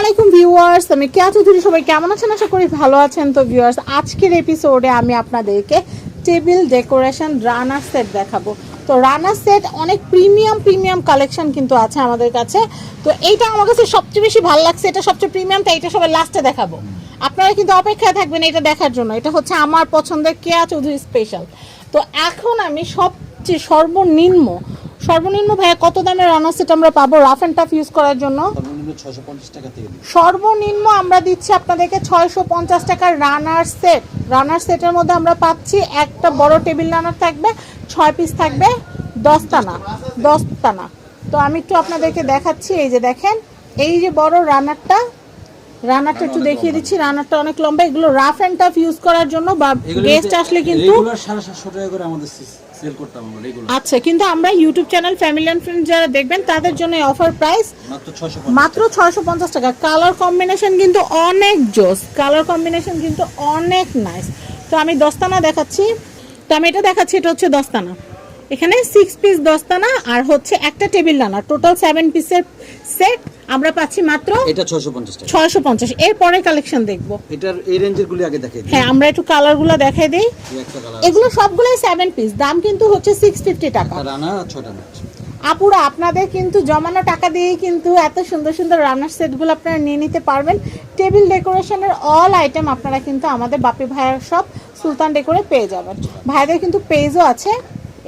আলাইকুম ভিউয়ার্স, আমি কেয়া চৌধুরী সবাই কেমন আছেন? আশা করি ভালো আছেন। তো ভিউয়ার্স, আজকের এপিসোডে আমি আপনাদেরকে টেবিল ডেকোরেশন রানার সেট দেখাবো। তো রানার সেট অনেক প্রিমিয়াম প্রিমিয়াম কালেকশন কিন্তু আছে আমাদের কাছে। তো এইটা আমার কাছে সবচেয়ে বেশি ভালো লাগছে। এটা সবচেয়ে প্রিমিয়াম তাই এটা সবাই লাস্টে দেখাবো। আপনারা কিন্তু অপেক্ষায় থাকবেন এটা দেখার জন্য। এটা হচ্ছে আমার পছন্দের কেয়া চৌধুরী স্পেশাল তো এখন আমি সবচেয়ে সর্বনিম্ন সর্বনিম্ন ভাইয়া কত দামের রানার সেট আমরা পাবো? রাফ অ্যান্ড টাফ ইউজ করার জন্য? সর্বনিম্ন ছশো পঞ্চাশ টাকা থেকে দিই সর্বনিম্ন আমরা দিচ্ছি আপনাদেরকে ছয়শো পঞ্চাশ টাকার রানার সেট। রানার সেটের মধ্যে আমরা পাচ্ছি একটা বড় টেবিল রানার থাকবে ছয় পিস থাকবে দশটানা দশটানা। তো আমি একটু আপনাদেরকে দেখাচ্ছি এই যে দেখেন এই যে বড় রানারটা রানারটা একটু দেখিয়ে দিচ্ছি রানারটা অনেক লম্বা এগুলো রাফ অ্যান্ড টাফ ইউজ করার জন্য বা গেস্ট আসলে কিন্তু রেগুলার সাড়ে সাতশো টাকা করে আমাদের সেল করতাম আমরা রেগুলার আচ্ছা কিন্তু আমরা YouTube channel family and friend যারা দেখবেন তাদের জন্য অফার প্রাইস মাত্র ছয়শো পঞ্চাশ টাকা। কালার কম্বিনেশন কিন্তু অনেক জোস। কালার কম্বিনেশন কিন্তু অনেক নাইস তো আমি দস্তানা দেখাচ্ছি। তো আমি এটা দেখাচ্ছি এটা হচ্ছে দস্তানা এখানে সিক্স পিস দস্তানা আর হচ্ছে একটা টেবিল রানা টোটাল সেভেন পিসের সেট আমরা পাচ্ছি মাত্র এটা ছশো পঞ্চাশ টাকা। ছয়শো পঞ্চাশ। এর পরে কালেকশন দেখব। এটার এই রেঞ্জের গুলি আগে দেখাই হ্যাঁ আমরা একটু কালারগুলো দেখাই দিই। কালার এগুলো সবগুলোই সেভেন পিস দাম কিন্তু হচ্ছে সিক্স ফিফটি টাকা। রানা আর ছটা আপুরা আপনাদের কিন্তু জমানো টাকা দিয়েই কিন্তু এত সুন্দর সুন্দর রান্নার সেটগুলো আপনারা নিয়ে নিতে পারবেন। টেবিল ডেকোরেশনের অল আইটেম আপনারা কিন্তু আমাদের বাপি ভাইয়ের সব সুলতান ডেকোরে পেয়ে যাবেন। ভাইদের কিন্তু পেজও আছে।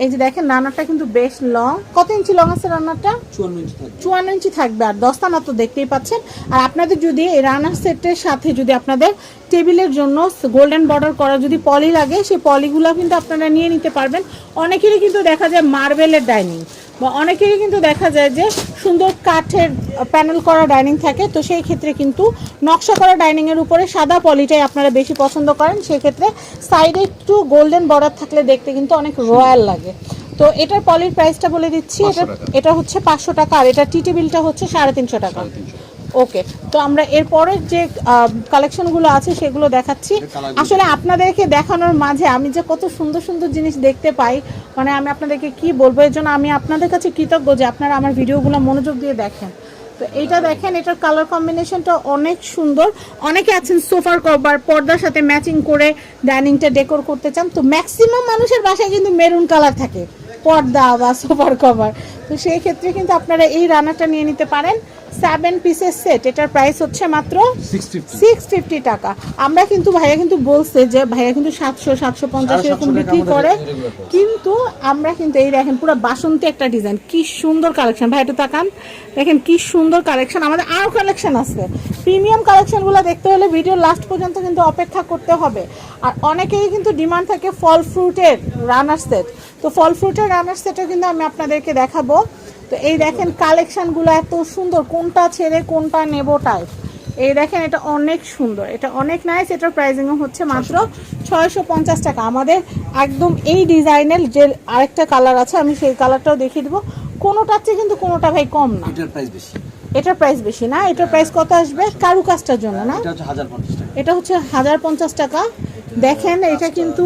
এই যে দেখেন রান্নাটা কিন্তু বেশ লং কত ইঞ্চি লং আছে রান্নাটা? চুয়ান্ন ইঞ্চি থাকবে। চুয়ান্ন ইঞ্চি থাকবে আর দস্তানা তো দেখতেই পাচ্ছেন। আর আপনাদের যদি এই রানার সেটের সাথে যদি আপনাদের টেবিলের জন্য গোল্ডেন বর্ডার করা যদি পলি লাগে সেই পলিগুলো কিন্তু আপনারা নিয়ে নিতে পারবেন। অনেকেরই কিন্তু দেখা যায় মার্বেলের ডাইনিং বা অনেকেরই কিন্তু দেখা যায় যে সুন্দর কাঠের প্যানেল করা ডাইনিং থাকে তো সেই ক্ষেত্রে কিন্তু নকশা করা ডাইনিংয়ের উপরে সাদা পলিটাই আপনারা বেশি পছন্দ করেন। সেক্ষেত্রে সাইডে একটু গোল্ডেন বর্ডার থাকলে দেখতে কিন্তু অনেক রয়্যাল লাগে। তো এটার পলির প্রাইসটা বলে দিচ্ছি এটা এটা হচ্ছে পাঁচশো টাকা আর এটা টি বিলটা হচ্ছে সাড়ে তিনশো টাকা। ওকে তো আমরা এরপরের যে কালেকশনগুলো আছে সেগুলো দেখাচ্ছি। আসলে আপনাদেরকে দেখানোর মাঝে আমি যে কত সুন্দর সুন্দর জিনিস দেখতে পাই মানে আমি আপনাদেরকে কি বলব? এর জন্য আমি আপনাদের কাছে কৃতজ্ঞ যে আপনারা আমার ভিডিওগুলো মনোযোগ দিয়ে দেখেন। তো এইটা দেখেন এটার কালার কম্বিনেশনটা অনেক সুন্দর। অনেকে আছেন সোফার কভার পর্দার সাথে ম্যাচিং করে ডাইনিংটা ডেকোর করতে চান। তো ম্যাক্সিমাম মানুষের বাসায় কিন্তু মেরুন কালার থাকে পর্দা বা সোফার কভার। তো সেই ক্ষেত্রে কিন্তু আপনারা এই রান্নাটা নিয়ে নিতে পারেন। সেভেন পিসের সেট এটার প্রাইস হচ্ছে মাত্র সিক্স ফিফটি টাকা। আমরা কিন্তু ভাইয়া কিন্তু বলছে যে ভাইয়া কিন্তু সাতশো সাতশো পঞ্চাশ এরকম বিক্রি করে। কিন্তু আমরা কিন্তু এই দেখেন পুরো বাসন্তী একটা ডিজাইন কি সুন্দর কালেকশন ভাই একটু তাকান। দেখেন কি সুন্দর কালেকশন আমাদের আরও কালেকশন আছে। প্রিমিয়াম কালেকশনগুলো দেখতে হলে ভিডিও লাস্ট পর্যন্ত কিন্তু অপেক্ষা করতে হবে। আর অনেকেরই কিন্তু ডিমান্ড থাকে ফল ফ্রুটের রানার সেট তো ফল ফ্রুটের রানার সেটও কিন্তু আমি আপনাদেরকে দেখাবো। তো এই দেখেন কালেকশনগুলো এত সুন্দর। কোনটা ছেড়ে কোনটা নেব টাইপ এই দেখেন এটা অনেক সুন্দর। এটা অনেক নাইস এটার প্রাইসিংও হচ্ছে মাত্র ছয়শো পঞ্চাশ টাকা। আমাদের একদম এই ডিজাইনের যে আরেকটা কালার আছে আমি সেই কালারটাও দেখিয়ে দেবো। কোনোটার চেয়ে কিন্তু কোনোটা ভাই কম না। এটার প্রাইস বেশি। এটার প্রাইস বেশি না। এটার প্রাইস কত আসবে? কারু কাজটার জন্য না? এটা হচ্ছে হাজার পঞ্চাশ টাকা। দেখেন এটা কিন্তু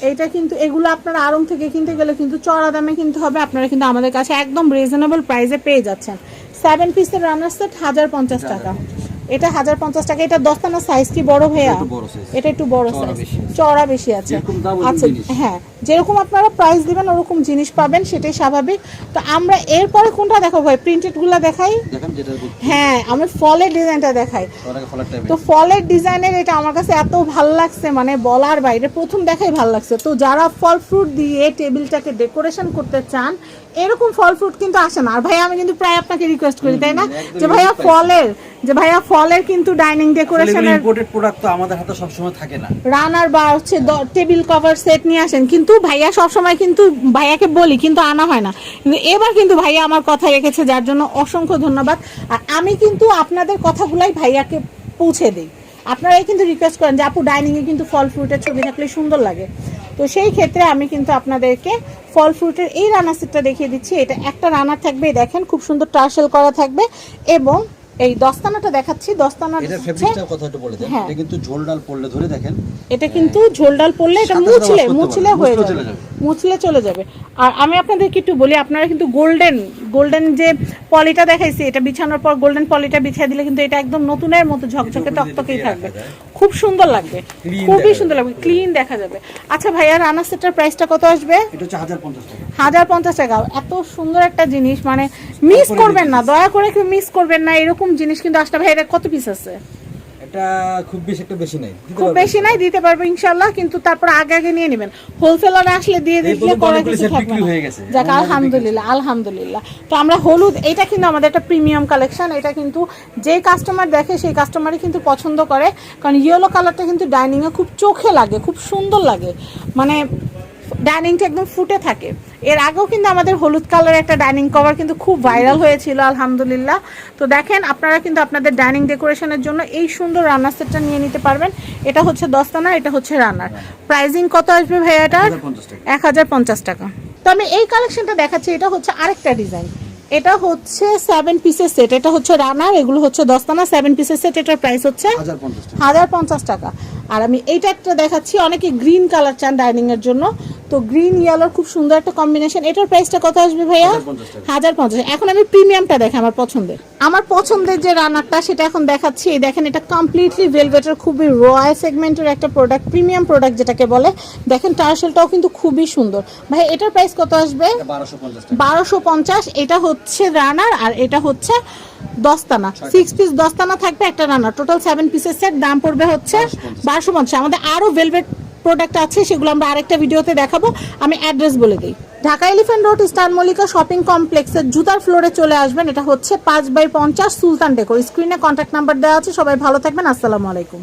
এটা কিন্তু, এগুলো আপনারা আরং থেকে কিনতে গেলে কিন্তু চড়া দামে কিনতে হবে। আপনারা কিন্তু আমাদের কাছে একদম রিজনেবল প্রাইসে পেয়ে যাচ্ছেন। সেভেন পিসের রানার সেট হাজার পঞ্চাশ টাকা। এটা হাজার পঞ্চাশ টাকা। এটা দস্তানা সাইজ কি বড় ভাইয়া। এটা একটু বড় সাইজ চড়া বেশি আছে। আচ্ছা হ্যাঁ যেরকম আপনারা প্রাইস দিবেন ওরকম জিনিস পাবেন সেটাই স্বাভাবিক। তো আমরা এরপরে কোনটা দেখাবো ভাই? প্রিন্টেডগুলা দেখাই? হ্যাঁ আমি ফলের ডিজাইনটা দেখাই। তো ফলের ডিজাইনের এটা আমার কাছে এত ভালো লাগছে মানে বলার বাইরে। প্রথম দেখাই ভালো লাগছে। তো যারা ফল ফ্রুট দিয়ে টেবিলটাকে ডেকোরেশন করতে চান এরকম ফল ফ্রুট কিন্তু আসে না। আর ভাইয়া আমি কিন্তু প্রায় আপনাকে রিকোয়েস্ট করি তাই না? যে ভাইয়া ফলের যে ভাইয়া ফলের কিন্তু ডাইনিং ডেকোরেশনের ইম্পোর্টেড প্রোডাক্ট তো আমাদের হাতে সবসময় থাকে না। রানার বা হচ্ছে টেবিল কভার সেট নিয়ে আসেন। কিন্তু ভাইয়া সবসময় কিন্তু ভাইয়াকে বলি কিন্তু আনা হয় না। কিন্তু এবার কিন্তু ভাইয়া আমার কথা রেখেছে যার জন্য অসংখ্য ধন্যবাদ। আর আমি কিন্তু আপনাদের কথাগুলাই ভাইয়াকে পৌঁছে দিই। আপনারাই কিন্তু রিকোয়েস্ট করেন যে আপু ডাইনিংয়ে কিন্তু ফল ফ্রুটের ছবি থাকলে সুন্দর লাগে। তো সেই ক্ষেত্রে আমি কিন্তু আপনাদেরকে ফল ফ্রুটের এই রানার সেটটা দেখিয়ে দিচ্ছি। এটা একটা রানার থাকবে দেখেন খুব সুন্দর টার্সেল করা থাকবে এবং এই দস্তানাটা দেখাচ্ছি দস্তানা এটা ফেব্রিকটার কথা একটু বলে দেন। হ্যাঁ। এটা কিন্তু ঝোল ডাল পড়লে ধরে দেখেন এটা কিন্তু ঝোলডাল পড়লে এটা মুছলে মুছলে হয়ে যাবে। মুছলে চলে যাবে। আর আমি আপনাদেরকে একটু বলি আপনারা কিন্তু গোল্ডেন গোল্ডেন যে পলিটা দেখাইছি এটা বিছানোর পর গোল্ডেন পলিটা বিছিয়ে দিলে কিন্তু এটা একদম নতুনের মতো ঝকঝকে তকতকেই থাকবে। খুব সুন্দর লাগবে। খুবই সুন্দর লাগবে। ক্লিন দেখা যাবে। আচ্ছা ভাইয়া রানা সেটার প্রাইসটা কত আসবে? এটা হচ্ছে হাজার পঞ্চাশ টাকা। হাজার পঞ্চাশ টাকা। এত সুন্দর একটা জিনিস মানে মিস করবেন না দয়া করে কেউ মিস করবেন না এরকম জিনিস কিন্তু আসলে ভাই এটা কত পিস আছে? এটা খুব বেশি একটা বেশি নাই। দিতে খুব পারবেন। বেশি নাই দিতে পারব ইনশাল্লাহ কিন্তু তারপর আগে আগে নিয়ে নেবেন। হোলসেলারে আসলে দিয়ে দিলে কিছু থাকবে। যাক আলহামদুলিল্লাহ আলহামদুলিল্লাহ। তো আমরা হলুদ এটা কিন্তু আমাদের একটা প্রিমিয়াম কালেকশন এটা কিন্তু যে কাস্টমার দেখে সেই কাস্টমারই কিন্তু পছন্দ করে কারণ ইয়েলো কালারটা কিন্তু ডাইনিংয়ে খুব চোখে লাগে খুব সুন্দর লাগে। মানে ডাইনিংটা একদম ফুটে থাকে। এর আগেও কিন্তু আমাদের হলুদ কালারের একটা ডাইনিং কভার কিন্তু খুব ভাইরাল হয়েছিল আলহামদুলিল্লাহ। তো দেখেন আপনারা কিন্তু আপনাদের ডাইনিং ডেকোরেশনের জন্য এই সুন্দর রান্নার সেটটা নিয়ে নিতে পারবেন। এটা হচ্ছে দস্তানা এটা হচ্ছে রান্নার। প্রাইজিং কত আসবে ভাইয়া এটার? এক হাজার পঞ্চাশ টাকা। তো আমি এই কালেকশনটা দেখাচ্ছি এটা হচ্ছে আরেকটা ডিজাইন এটা হচ্ছে সেভেন পিসের সেট এটা হচ্ছে রানার এগুলো হচ্ছে দস্তানা সেভেন পিসের সেট এটার প্রাইস হচ্ছে হাজার পঞ্চাশ টাকা। আর আমি এইটা একটা দেখাচ্ছি অনেকে গ্রিন কালার চান ডাইনিং এর জন্য। তো গ্রিন ইয়েলোর খুব সুন্দর একটা কম্বিনেশন এটার প্রাইসটা কত আসবে ভাইয়া? 1050 টাকা। হাজার পঞ্চাশ। এখন আমি প্রিমিয়ামটা দেখি আমার পছন্দের। আমার পছন্দের যে রানারটা সেটা এখন দেখাচ্ছি। এই দেখেন এটা কমপ্লিটলি ভেলভেটের খুবই রয়্যাল সেগমেন্টের একটা প্রোডাক্ট প্রিমিয়াম প্রোডাক্ট যেটাকে বলে। দেখেন টার্সেলটাও কিন্তু খুবই সুন্দর। ভাই এটার প্রাইস কত আসবে? বারোশো পঞ্চাশ। এটা হচ্ছে রানার আর এটা হচ্ছে দস্তানা সিক্স পিস দস্তানা থাকবে একটা রানা টোটাল সেভেন পিসের সেট দাম পড়বে হচ্ছে বারোশো পঞ্চাশ। আমাদের আরও ভেলভেট প্রোডাক্ট আছে সেগুলো আমরা আরেকটা ভিডিওতে দেখাবো। আমি অ্যাড্রেস বলে দিই। Dhaka Elephant Road Star Mallika shopping কমপ্লেক্সের জুতার ফ্লোরে চলে আসবেন। এটা হচ্ছে পাঁচ বাই পঞ্চাশ সুলতান ডেকোর স্ক্রিনে কন্ট্যাক্ট নাম্বার দেওয়া আছে সবাই ভালো থাকবেন। আসসালামু আলাইকুম।